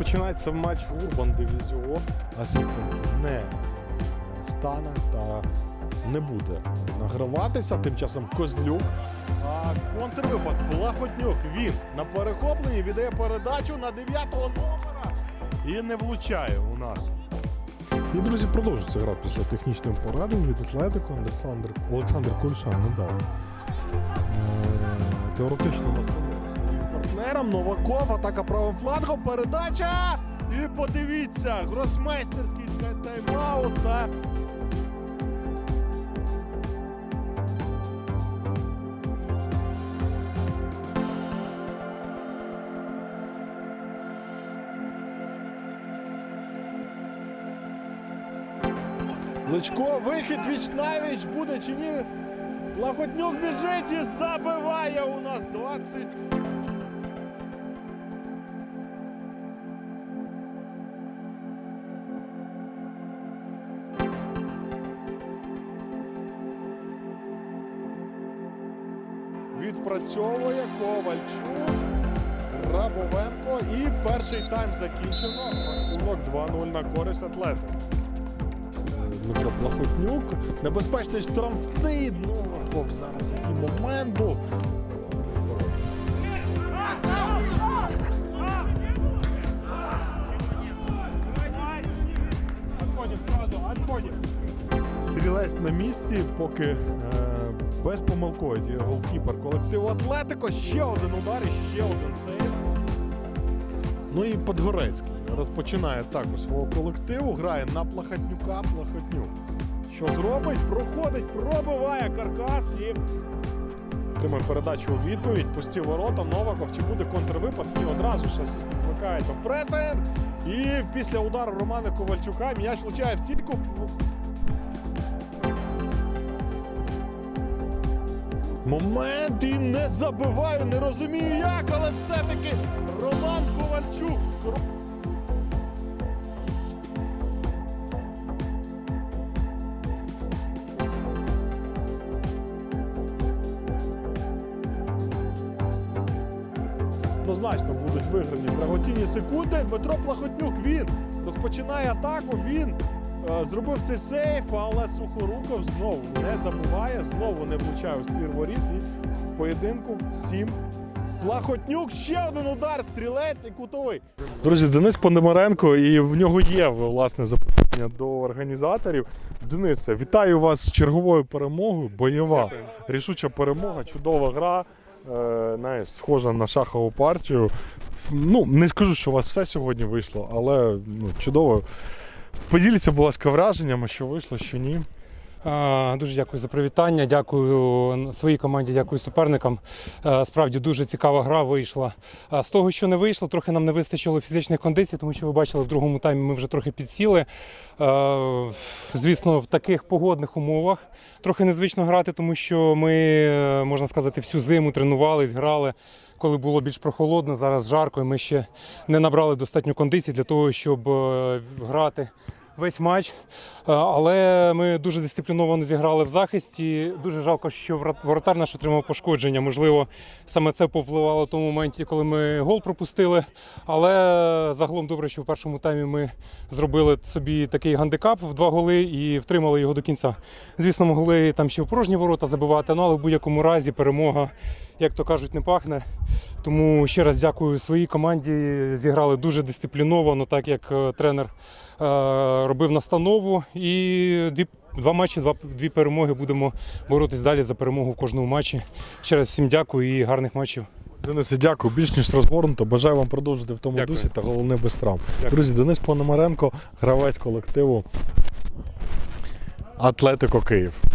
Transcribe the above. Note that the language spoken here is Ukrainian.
Розпочинається матч Урбан Дивізіон. Асистент не стане та не буде награватися. Тим часом Козлюк. А контрвипад Плахотнюк. Він на перехопленні віддає передачу на 9-го номера і не влучає у нас. І, друзі, продовжується гра після технічного порадення від Атлетико. Олександр, Кульшан не дав. Е, Теоретично нас партнером Новаков, атака правим флангом, передача! І подивіться, гросмейстерський тайм-аут та Личко, вихід віч навіч буде чи ні? Плахотнюк біжить і забиває у нас 20. Відпрацьовує Ковальчук, Рабовенко і перший тайм закінчено. Рахунок 2-0 на користь атлетів. Дмитро Плахотнюк. Небезпечний штрафний. Новаков зараз який момент був. Стрілець на місці, поки е, безпомилковий діє голкіпер колективу Атлетико. Ще один удар і ще один сейв. Ну і Подгорецький розпочинає також свого колективу, грає на Плахатнюка, Плахатнюк. Що зробить? Проходить, пробиває каркас і отримує передачу у відповідь. Пусті ворота. Новаков. Чи буде контрвипад? Ні, одразу ж асистент вмикається в пресинг. І після удару Романа Ковальчука м'яч влучає в стінку. Момент і не забиваю, не розумію як, але все-таки Роман Ковальчук скоро. Однозначно будуть виграні драгоцінні секунди. Дмитро Плахотнюк він розпочинає атаку. Він зробив цей сейф, але Сухоруков знову не забуває, знову не влучає у ствір воріт. І в поєдинку 7. Плахотнюк, ще один удар, стрілець і кутовий. Друзі, Денис Пономаренко, і в нього є власне запитання до організаторів. Денисе, вітаю вас з черговою перемогою. Бойова, рішуча перемога, чудова гра. Е, знаєш, схожа на шахову партію. Ну, не скажу, що у вас все сьогодні вийшло, але ну, чудово. Поділіться, будь ласка, враженнями, що вийшло, що ні. Дуже дякую за привітання. Дякую своїй команді, дякую суперникам. Е, Справді дуже цікава гра вийшла. З того, що не вийшло, трохи нам не вистачило фізичних кондицій, тому що ви бачили, в другому таймі ми вже трохи підсіли. Е, Звісно, в таких погодних умовах трохи незвично грати, тому що ми, е, можна сказати, всю зиму тренувались, грали. Коли було більш прохолодно, зараз жарко, і ми ще не набрали достатньо кондицій для того, щоб е, грати весь матч. Е, Але ми дуже дисципліновано зіграли в захисті. Дуже жалко, що воротар наш отримав пошкодження. Можливо, саме це повпливало в тому моменті, коли ми гол пропустили. Але загалом добре, що в першому таймі ми зробили собі такий гандикап в два голи і втримали його до кінця. Звісно, могли там ще в порожні ворота забивати, ну, але в будь-якому разі перемога, як то кажуть, не пахне. Тому ще раз дякую своїй команді. Зіграли дуже дисципліновано, так як е, тренер е, робив настанову. І дві, два матчі, два, дві перемоги будемо боротись далі за перемогу в кожному матчі. Ще раз всім дякую і гарних матчів. Денисе, дякую. Більш ніж розгорнуто. Бажаю вам продовжити в тому Дякую. дусі та головне без травм. Дякую. Друзі, Денис Пономаренко, гравець колективу Атлетико Київ.